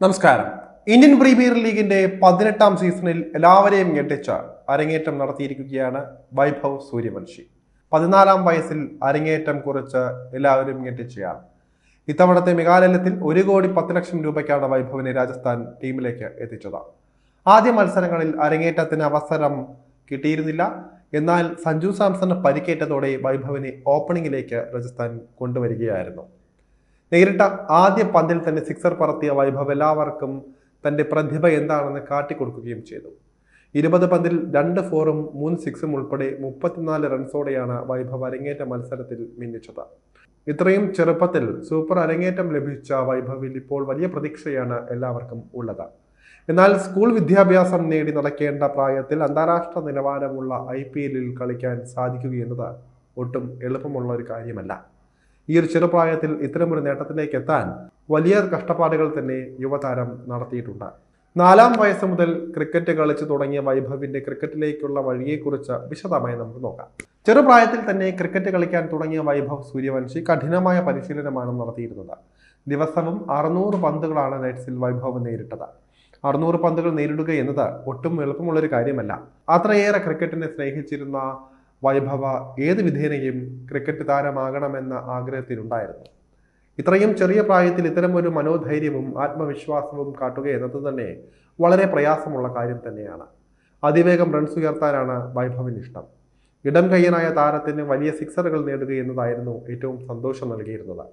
നമസ്കാരം. Indian premier ലീഗിന്റെ പതിനെട്ടാം സീസണിൽ എല്ലാവരെയും ഞെട്ടിച്ച അരങ്ങേറ്റം നടത്തിയിരിക്കുകയാണ് വൈഭവ് സൂര്യവംശി. പതിനാലാം വയസ്സിൽ അരങ്ങേറ്റം കുറിച്ച് എല്ലാവരും ഞെട്ടിച്ചയാണ്. ഇത്തവണത്തെ മെഗാലയത്തിൽ ഒരു കോടി പത്ത് ലക്ഷം രൂപയ്ക്കാണ് വൈഭവിനെ രാജസ്ഥാൻ ടീമിലേക്ക് എത്തിച്ചത്. ആദ്യ മത്സരങ്ങളിൽ അരങ്ങേറ്റത്തിന് അവസരം കിട്ടിയിരുന്നില്ല. എന്നാൽ സഞ്ജു സാംസണ് പരിക്കേറ്റതോടെ വൈഭവിനെ ഓപ്പണിംഗിലേക്ക് രാജസ്ഥാൻ കൊണ്ടുവരികയായിരുന്നു. നേരിട്ട ആദ്യ പന്തിൽ തന്നെ സിക്സർ പറത്തിയ വൈഭവ് എല്ലാവർക്കും തന്റെ പ്രതിഭ എന്താണെന്ന് കാട്ടിക്കൊടുക്കുകയും ചെയ്തു. ഇരുപത് പന്തിൽ രണ്ട് ഫോറും മൂന്ന് സിക്സും ഉൾപ്പെടെ മുപ്പത്തിനാല് റൺസോടെയാണ് വൈഭവ് അരങ്ങേറ്റ മത്സരത്തിൽ മിന്നിച്ചത്. ഇത്രയും ചെറുപ്പത്തിൽ സൂപ്പർ അരങ്ങേറ്റം ലഭിച്ച വൈഭവിൽ ഇപ്പോൾ വലിയ പ്രതീക്ഷയാണ് എല്ലാവർക്കും ഉള്ളത്. എന്നാൽ സ്കൂൾ വിദ്യാഭ്യാസം നേടി നടക്കേണ്ട പ്രായത്തിൽ അന്താരാഷ്ട്ര നിലവാരമുള്ള ഐ പി എല്ലിൽ കളിക്കാൻ സാധിക്കുകയെന്നത് ഒട്ടും എളുപ്പമുള്ള ഒരു കാര്യമല്ല. ഈ ഒരു ചെറുപ്രായത്തിൽ ഇത്തരമൊരു നേട്ടത്തിലേക്ക് എത്താൻ വലിയ കഷ്ടപ്പാടുകൾ തന്നെ യുവതാരം നടത്തിയിട്ടുണ്ട്. നാലാം വയസ്സ് മുതൽ ക്രിക്കറ്റ് കളിച്ചു തുടങ്ങിയ വൈഭവിന്റെ ക്രിക്കറ്റിലേക്കുള്ള വഴിയെക്കുറിച്ച് വിശദമായി നമുക്ക് നോക്കാം. ചെറുപ്രായത്തിൽ തന്നെ ക്രിക്കറ്റ് കളിക്കാൻ തുടങ്ങിയ വൈഭവ് സൂര്യവംശി കഠിനമായ പരിശീലനമാണ് നടത്തിയിരുന്നത്. ദിവസവും അറുന്നൂറ് പന്തുകളാണ് നെറ്റ്സിൽ വൈഭവ് നേരിട്ടത്. അറുന്നൂറ് പന്തുകൾ നേരിടുക എന്നത് ഒട്ടും എളുപ്പമുള്ളൊരു കാര്യമല്ല. അത്രയേറെ ക്രിക്കറ്റിനെ സ്നേഹിച്ചിരുന്ന വൈഭവ ഏത് വിധേനയും ക്രിക്കറ്റ് താരമാകണമെന്ന ആഗ്രഹത്തിലുണ്ടായിരുന്നു. ഇത്രയും ചെറിയ പ്രായത്തിൽ ഇത്തരം ഒരു മനോധൈര്യവും ആത്മവിശ്വാസവും കാട്ടുക എന്നത് തന്നെ വളരെ പ്രയാസമുള്ള കാര്യം തന്നെയാണ്. അതിവേഗം റൺസ് ഉയർത്താനാണ് വൈഭവിന് ഇഷ്ടം. ഇടം കയ്യനായ താരത്തിന് വലിയ സിക്സറുകൾ നേടുക എന്നതായിരുന്നു ഏറ്റവും സന്തോഷം നൽകിയിരുന്നത്.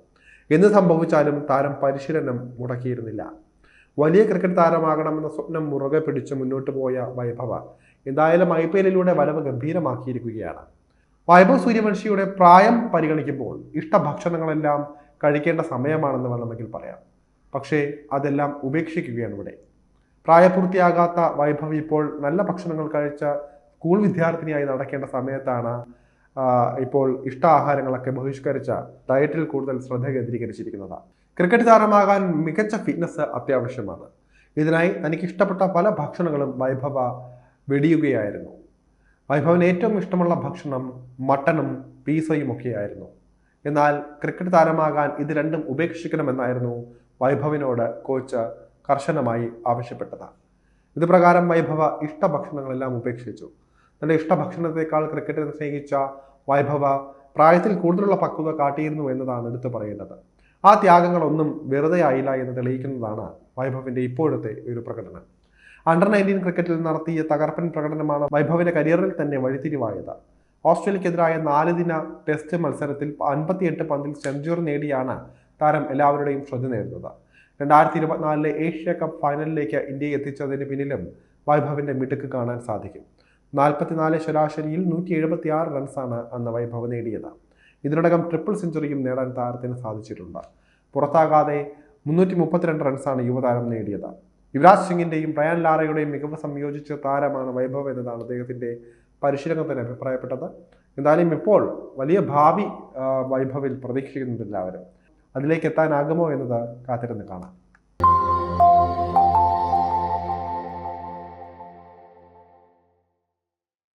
എന്ത് സംഭവിച്ചാലും താരം പരിശീലനം മുടക്കിയിരുന്നില്ല. വലിയ ക്രിക്കറ്റ് താരമാകണമെന്ന സ്വപ്നം മുറുകെ പിടിച്ച് മുന്നോട്ട് പോയ വൈഭവ എന്തായാലും ഐ പി എല്ലിലൂടെ വരവ് ഗംഭീരമാക്കിയിരിക്കുകയാണ്. വൈഭവ് സൂര്യവംശിയുടെ പ്രായം പരിഗണിക്കുമ്പോൾ ഇഷ്ടഭക്ഷണങ്ങളെല്ലാം കഴിക്കേണ്ട സമയമാണെന്ന് വേണമെങ്കിൽ പറയാം. പക്ഷേ അതെല്ലാം ഉപേക്ഷിക്കുകയാണ് ഇവിടെ. പ്രായപൂർത്തിയാകാത്ത വൈഭവ് ഇപ്പോൾ നല്ല ഭക്ഷണങ്ങൾ കഴിച്ച സ്കൂൾ വിദ്യാർത്ഥിനിയായി നടക്കേണ്ട സമയത്താണ് ഇപ്പോൾ ഇഷ്ട ആഹാരങ്ങളൊക്കെ ബഹിഷ്കരിച്ച ഡയറ്റിൽ കൂടുതൽ ശ്രദ്ധ കേന്ദ്രീകരിച്ചിരിക്കുന്നത്. ക്രിക്കറ്റ് താരമാകാൻ മികച്ച ഫിറ്റ്നസ് അത്യാവശ്യമാണ്. ഇതിനായി തനിക്ക് ഇഷ്ടപ്പെട്ട പല ഭക്ഷണങ്ങളും വൈഭവ വെടിയുകയായിരുന്നു. വൈഭവന് ഏറ്റവും ഇഷ്ടമുള്ള ഭക്ഷണം മട്ടനും പീസയും ഒക്കെയായിരുന്നു. എന്നാൽ ക്രിക്കറ്റ് താരമാകാൻ ഇത് രണ്ടും ഉപേക്ഷിക്കണമെന്നായിരുന്നു വൈഭവിനോട് കോച്ച് കർശനമായി ആവശ്യപ്പെട്ടത്. ഇത് പ്രകാരം വൈഭവ ഇഷ്ടഭക്ഷണങ്ങളെല്ലാം ഉപേക്ഷിച്ചു. തന്റെ ഇഷ്ടഭക്ഷണത്തെക്കാൾ ക്രിക്കറ്റിനെ സ്നേഹിച്ച വൈഭവ പ്രായത്തിൽ കൂടുതലുള്ള പക്വത കാട്ടിയിരുന്നു എന്നതാണ് എടുത്തു പറയേണ്ടത്. ആ ത്യാഗങ്ങളൊന്നും വെറുതെ ആയില്ല എന്ന് തെളിയിക്കുന്നതാണ് വൈഭവിന്റെ ഇപ്പോഴത്തെ ഒരു പ്രകടനം. അണ്ടർ നയന്റീൻ ക്രിക്കറ്റിൽ നടത്തിയ തകർപ്പൻ പ്രകടനമാണ് വൈഭവിന്റെ കരിയറിൽ തന്നെ വഴിത്തിരിവായത്. ഓസ്ട്രേലിയക്കെതിരായ നാല് ദിന ടെസ്റ്റ് മത്സരത്തിൽ അൻപത്തിയെട്ട് പന്തിൽ സെഞ്ചുറി നേടിയാണ് താരം എല്ലാവരുടെയും ശ്രദ്ധ നേടുന്നത്. രണ്ടായിരത്തി ഇരുപത്തിനാലിലെ ഏഷ്യ കപ്പ് ഫൈനലിലേക്ക് ഇന്ത്യയെ എത്തിച്ചതിന് പിന്നിലും വൈഭവിന്റെ മിടുക്ക് കാണാൻ സാധിക്കും. നാൽപ്പത്തിനാല് ശരാശരിയിൽ നൂറ്റി എഴുപത്തി ആറ് റൺസാണ് അന്ന് വൈഭവ് നേടിയത്. ഇതിനോടകം ട്രിപ്പിൾ സെഞ്ചുറിയും നേടാൻ താരത്തിന് സാധിച്ചിട്ടുണ്ട്. പുറത്താകാതെ മുന്നൂറ്റി മുപ്പത്തിരണ്ട് റൺസാണ് യുവതാരം നേടിയത്. യുവരാജ് സിംഗിന്റെയും ബ്രയാൻ ലാറയുടെയും മികവ് സംയോജിച്ച താരമാണ് വൈഭവ് എന്നതാണ് അദ്ദേഹത്തിന്റെ പരിശീലനത്തിന് അഭിപ്രായപ്പെട്ടത്. എന്തായാലും ഇപ്പോൾ വലിയ ഭാവി വൈഭവിൽ പ്രതീക്ഷിക്കുന്നുണ്ട് എല്ലാവരും അതിലേക്ക് എത്താനാകുമോ എന്നത് കാത്തിരുന്ന് കാണാം.